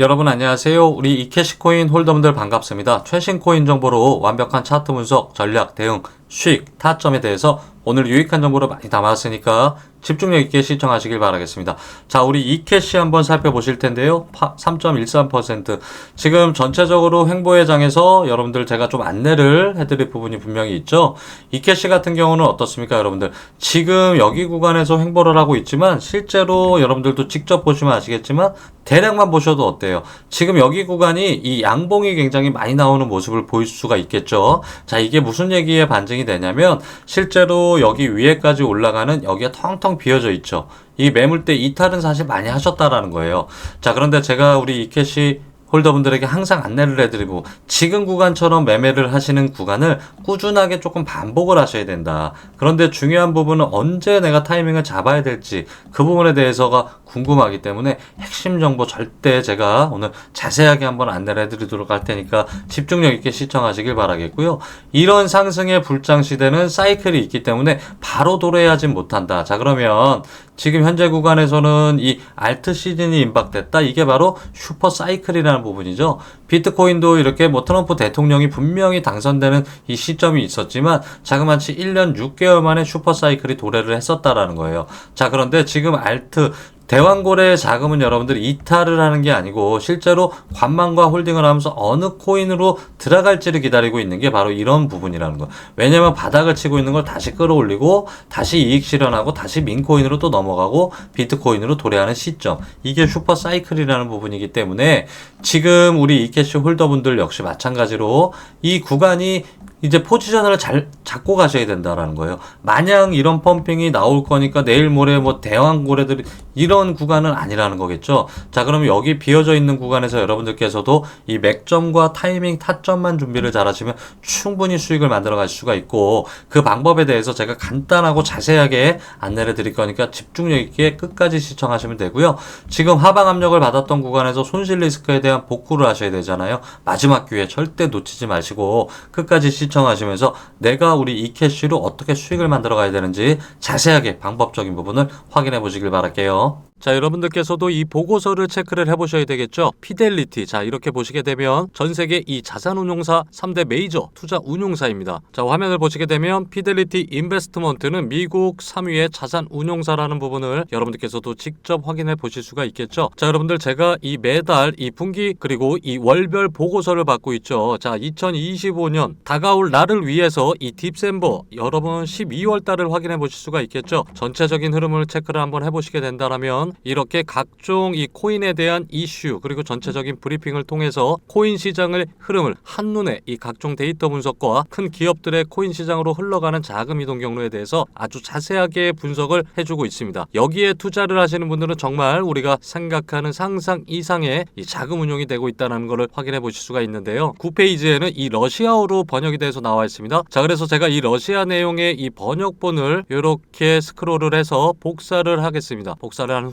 여러분 안녕하세요. 우리 이캐시코인 홀더분들 반갑습니다. 최신 코인 정보로 완벽한 차트 분석, 전략, 대응, 수익, 타점에 대해서 오늘 유익한 정보를 많이 담았으니까 집중력 있게 시청하시길 바라겠습니다. 자, 우리 이캐시 한번 살펴보실 텐데요. 3.13% 지금 전체적으로 횡보의 장에서 여러분들 제가 좀 안내를 해드릴 부분이 분명히 있죠. 이캐시 같은 경우는 어떻습니까, 여러분들? 지금 여기 구간에서 횡보를 하고 있지만 실제로 여러분들도 직접 보시면 아시겠지만 대략만 보셔도 어때요? 지금 여기 구간이 이 양봉이 굉장히 많이 나오는 모습을 보일 수가 있겠죠. 자, 이게 무슨 얘기에 반증이 되냐면 실제로 여기 위에까지 올라가는 여기가 텅텅 비어져 있죠. 이 매물대 이탈은 사실 많이 하셨다라는 거예요. 자, 그런데 제가 우리 이캐시 홀더분들에게 항상 안내를 해드리고 지금 구간처럼 매매를 하시는 구간을 꾸준하게 조금 반복을 하셔야 된다. 그런데 중요한 부분은 언제 내가 타이밍을 잡아야 될지 그 부분에 대해서가 궁금하기 때문에 핵심 정보 절대 제가 오늘 자세하게 한번 안내를 해드리도록 할 테니까 집중력 있게 시청하시길 바라겠고요. 이런 상승의 불장 시대는 사이클이 있기 때문에 바로 도래하진 못한다. 자 그러면 지금 현재 구간에서는 이 알트 시즌이 임박됐다. 이게 바로 슈퍼 사이클이라는 부분이죠. 비트코인도 이렇게 뭐 트럼프 대통령이 분명히 당선되는 이 시점이 있었지만 자그마치 1년 6개월 만에 슈퍼 사이클이 도래를 했었다라는 거예요. 자, 그런데 지금 알트 대왕고래의 자금은 여러분들이 이탈을 하는 게 아니고 실제로 관망과 홀딩을 하면서 어느 코인으로 들어갈지를 기다리고 있는 게 바로 이런 부분이라는 거예요. 왜냐면 바닥을 치고 있는 걸 다시 끌어올리고 다시 이익 실현하고 다시 민코인으로 또 넘어가고 비트코인으로 도래하는 시점. 이게 슈퍼 사이클이라는 부분이기 때문에 지금 우리 이캐시 홀더분들 역시 마찬가지로 이 구간이 이제 포지션을 잘 잡고 가셔야 된다라는 거예요. 마냥 이런 펌핑이 나올 거니까 내일 모레 뭐 대왕 고래들이 이런 구간은 아니라는 거겠죠. 자, 그러면 여기 비어져 있는 구간에서 여러분들께서도 이 맥점과 타이밍, 타점만 준비를 잘 하시면 충분히 수익을 만들어 갈 수가 있고 그 방법에 대해서 제가 간단하고 자세하게 안내를 드릴 거니까 집중력 있게 끝까지 시청하시면 되고요. 지금 하방 압력을 받았던 구간에서 손실 리스크에 대한 복구를 하셔야 되잖아요. 마지막 기회 절대 놓치지 마시고 끝까지 시청하시면서 내가 우리 이 캐시로 어떻게 수익을 만들어 가야 되는지 자세하게 방법적인 부분을 확인해 보시길 바랄게요. 자, 여러분들께서도 이 보고서를 체크를 해보셔야 되겠죠. 피델리티. 자, 이렇게 보시게 되면 전 세계 이 자산운용사 3대 메이저 투자 운용사입니다. 자, 화면을 보시게 되면 피델리티 인베스트먼트는 미국 3위의 자산운용사라는 부분을 여러분들께서도 직접 확인해 보실 수가 있겠죠. 자, 여러분들 제가 이 매달 이 분기 그리고 이 월별 보고서를 받고 있죠. 자, 2025년 다가올 날을 위해서 이 딥셈버 여러분 12월 달을 확인해 보실 수가 있겠죠. 전체적인 흐름을 체크를 한번 해보시게 된다면 이렇게 각종 이 코인에 대한 이슈 그리고 전체적인 브리핑을 통해서 코인 시장의 흐름을 한눈에 이 각종 데이터 분석과 큰 기업들의 코인 시장으로 흘러가는 자금 이동 경로에 대해서 아주 자세하게 분석을 해주고 있습니다. 여기에 투자를 하시는 분들은 정말 우리가 생각하는 상상 이상의 이 자금 운용이 되고 있다는 것을 확인해 보실 수가 있는데요. 9페이지에는 이 러시아어로 번역이 돼서 나와 있습니다. 자, 그래서 제가 이 러시아 내용의 이 번역본을 이렇게 스크롤을 해서 복사를 하겠습니다. 복사를 한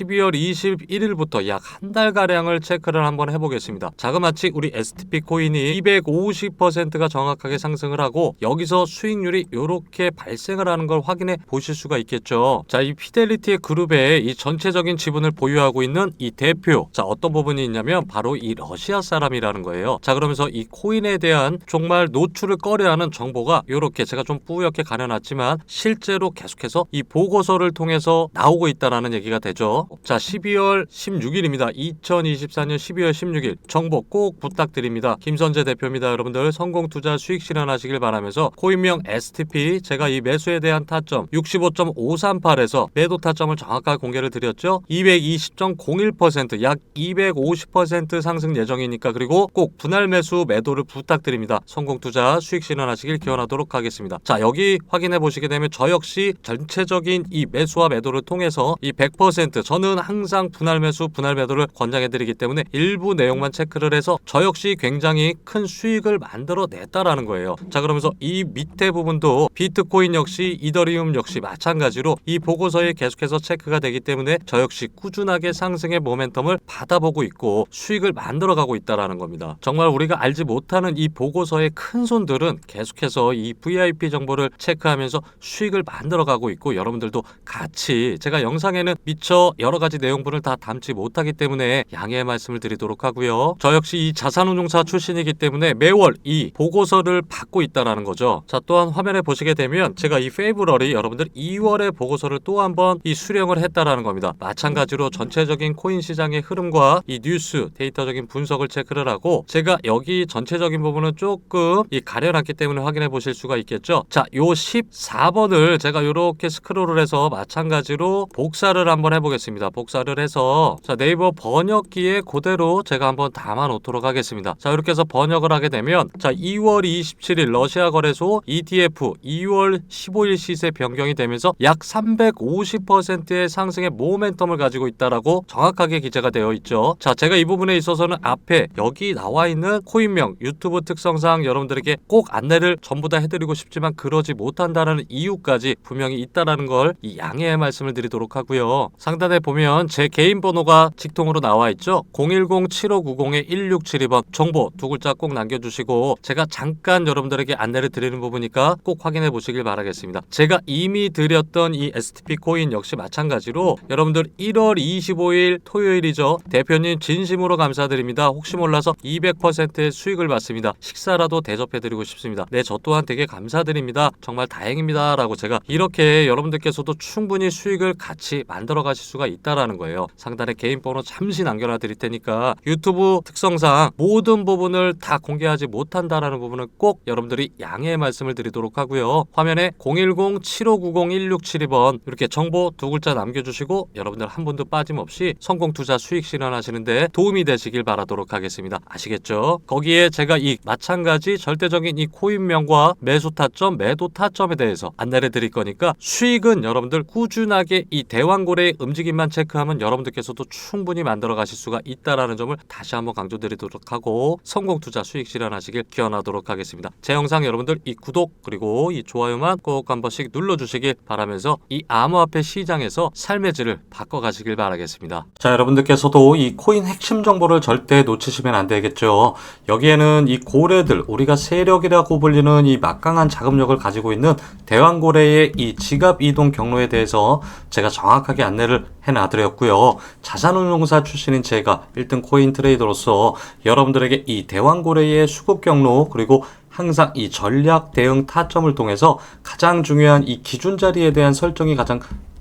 12월 21일부터 약 한 달가량을 체크를 한번 해보겠습니다. 자그마치 우리 STP 코인이 250%가 정확하게 상승을 하고 여기서 수익률이 이렇게 발생을 하는 걸 확인해 보실 수가 있겠죠. 자, 이 피델리티의 그룹에 이 전체적인 지분을 보유하고 있는 이 대표. 자, 어떤 부분이 있냐면 바로 이 러시아 사람이라는 거예요. 자, 그러면서 이 코인에 대한 정말 노출을 꺼려하는 정보가 이렇게 제가 좀 뿌옇게 가려놨지만 실제로 계속해서 이 보고서를 통해서 나오고 있다라는 얘기가 되죠. 자, 12월 16일입니다. 2024년 12월 16일 정보 꼭 부탁드립니다. 김선재 대표입니다. 여러분들 성공 투자 수익 실현하시길 바라면서 코인명 STP 제가 이 매수에 대한 타점 65.538에서 매도 타점을 정확하게 공개를 드렸죠. 220.01%약 250% 상승 예정이니까 그리고 꼭 분할 매수 매도를 부탁드립니다. 성공 투자 수익 실현하시길 기원하도록 하겠습니다. 자, 여기 확인해 보시게 되면 저 역시 전체적인 이 매수와 매도를 통해서 이 100%전 저는 항상 분할 매수, 분할 매도를 권장해드리기 때문에 일부 내용만 체크를 해서 저 역시 굉장히 큰 수익을 만들어 냈다라는 거예요. 자 그러면서 이 밑에 부분도 비트코인 역시 이더리움 역시 마찬가지로 이 보고서에 계속해서 체크가 되기 때문에 저 역시 꾸준하게 상승의 모멘텀을 받아보고 있고 수익을 만들어가고 있다라는 겁니다. 정말 우리가 알지 못하는 이 보고서의 큰 손들은 계속해서 이 VIP 정보를 체크하면서 수익을 만들어가고 있고 여러분들도 같이 제가 영상에는 미처 여러 가지 내용분을 다 담지 못하기 때문에 양해의 말씀을 드리도록 하고요. 저 역시 이 자산운용사 출신이기 때문에 매월 이 보고서를 받고 있다라는 거죠. 자 또한 화면에 보시게 되면 제가 이 페이브럴이 여러분들 2월의 보고서를 또 한번 이 수령을 했다라는 겁니다. 마찬가지로 전체적인 코인 시장의 흐름과 이 뉴스 데이터적인 분석을 체크를 하고 제가 여기 전체적인 부분은 조금 이 가려놨기 때문에 확인해 보실 수가 있겠죠. 자, 요 14번을 제가 이렇게 스크롤을 해서 마찬가지로 복사를 한번 해보겠습니다. 복사를 해서 자 네이버 번역기에 그대로 제가 한번 담아 놓도록 하겠습니다. 자 이렇게 해서 번역을 하게 되면 자 2월 27일 러시아 거래소 ETF 2월 15일 시세 변경이 되면서 약 350%의 상승의 모멘텀을 가지고 있다라고 정확하게 기재가 되어 있죠. 자 제가 이 부분에 있어서는 앞에 여기 나와 있는 코인명 유튜브 특성상 여러분들에게 꼭 안내를 전부 다 해드리고 싶지만 그러지 못한다는 이유까지 분명히 있다라는 걸 이 양해의 말씀을 드리도록 하고요. 상단에 보면 제 개인 번호가 직통으로 나와 있죠. 010-7590-1672번 정보 두 글자 꼭 남겨주시고 제가 잠깐 여러분들에게 안내를 드리는 부분이니까 꼭 확인해 보시길 바라겠습니다. 제가 이미 드렸던 이 STP 코인 역시 마찬가지로 여러분들 1월 25일 토요일이죠. 대표님 진심으로 감사드립니다. 혹시 몰라서 200%의 수익을 받습니다. 식사라도 대접해드리고 싶습니다. 네, 저 또한 되게 감사드립니다. 정말 다행입니다. 라고 제가 이렇게 여러분들께서도 충분히 수익을 같이 만들어 가실 수가 있다라는 거예요. 상단에 개인 번호 잠시 남겨놔 드릴 테니까 유튜브 특성상 모든 부분을 다 공개하지 못한다라는 부분은 꼭 여러분들이 양해의 말씀을 드리도록 하고요. 화면에 010-7590-1672번 이렇게 정보 두 글자 남겨주시고 여러분들 한 분도 빠짐없이 성공 투자 수익 실현하시는데 도움이 되시길 바라도록 하겠습니다. 아시겠죠? 거기에 제가 이 마찬가지 절대적인 이 코인명과 매수 타점, 매도 타점에 대해서 안내를 드릴 거니까 수익은 여러분들 꾸준하게 이 대왕고래의 움직임만 체크하면 여러분들께서도 충분히 만들어 가실 수가 있다라는 점을 다시 한번 강조드리도록 하고 성공 투자 수익 실현하시길 기원하도록 하겠습니다. 제 영상 여러분들 이 구독 그리고 이 좋아요만 꼭 한 번씩 눌러주시길 바라면서 이 암호화폐 시장에서 삶의 질을 바꿔가시길 바라겠습니다. 자 여러분들께서도 이 코인 핵심 정보를 절대 놓치시면 안 되겠죠. 여기에는 이 고래들 우리가 세력이라고 불리는 이 막강한 자금력을 가지고 있는 대왕고래의 이 지갑 이동 경로에 대해서 제가 정확하게 안내를 해 놔드렸고요. 자산운용사 출신인 제가 1등 코인 트레이더로서 여러분들에게 이 대왕고래의 수급 경로 그리고 항상 이 전략 대응 타점을 통해서 가장 중요한 이 기준 자리에 대한 설정이 가장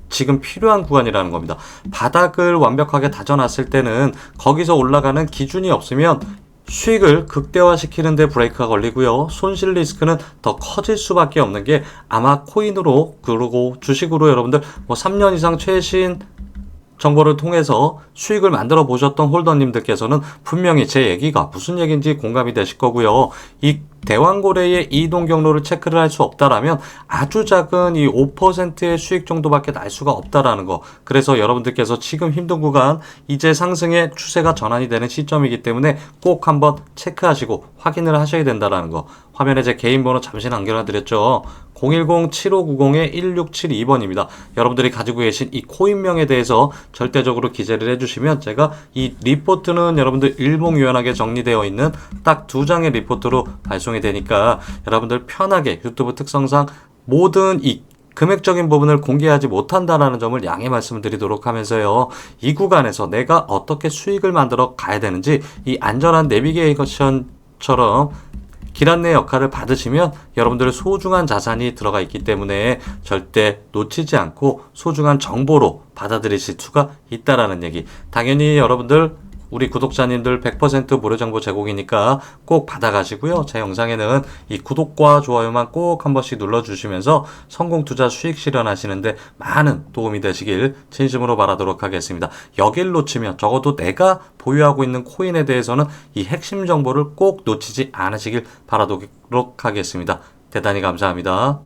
지금 필요한 구간이라는 겁니다. 바닥을 완벽하게 다져놨을 때는 거기서 올라가는 기준이 없으면 수익을 극대화시키는데 브레이크가 걸리고요. 손실 리스크는 더 커질 수밖에 없는 게 아마 코인으로 그리고 주식으로 여러분들 뭐 3년 이상 최신 정보를 통해서 수익을 만들어 보셨던 홀더님들께서는 분명히 제 얘기가 무슨 얘기인지 공감이 되실 거고요. 이 대왕고래의 이동 경로를 체크를 할 수 없다라면 아주 작은 이 5%의 수익 정도밖에 날 수가 없다라는 거. 그래서 여러분들께서 지금 힘든 구간 이제 상승의 추세가 전환이 되는 시점이기 때문에 꼭 한번 체크하시고 확인을 하셔야 된다라는 거. 화면에 제 개인 번호 잠시 남겨놔 드렸죠. 010-7590-1672번입니다. 여러분들이 가지고 계신 이 코인명에 대해서 절대적으로 기재를 해주시면 제가 이 리포트는 여러분들 일목요연하게 정리되어 있는 딱 두 장의 리포트로 발송 이 되니까 여러분들 편하게 유튜브 특성상 모든 이 금액적인 부분을 공개하지 못한다라는 점을 양해 말씀을 드리도록 하면서요. 이 구간에서 내가 어떻게 수익을 만들어 가야 되는지 이 안전한 내비게이션처럼 길 안내 역할을 받으시면 여러분들의 소중한 자산이 들어가 있기 때문에 절대 놓치지 않고 소중한 정보로 받아들이실 수가 있다라는 얘기. 당연히 여러분들 우리 구독자님들 100% 무료 정보 제공이니까 꼭 받아가시고요. 제 영상에는 이 구독과 좋아요만 꼭 한 번씩 눌러주시면서 성공 투자 수익 실현하시는데 많은 도움이 되시길 진심으로 바라도록 하겠습니다. 여길 놓치면 적어도 내가 보유하고 있는 코인에 대해서는 이 핵심 정보를 꼭 놓치지 않으시길 바라도록 하겠습니다. 대단히 감사합니다.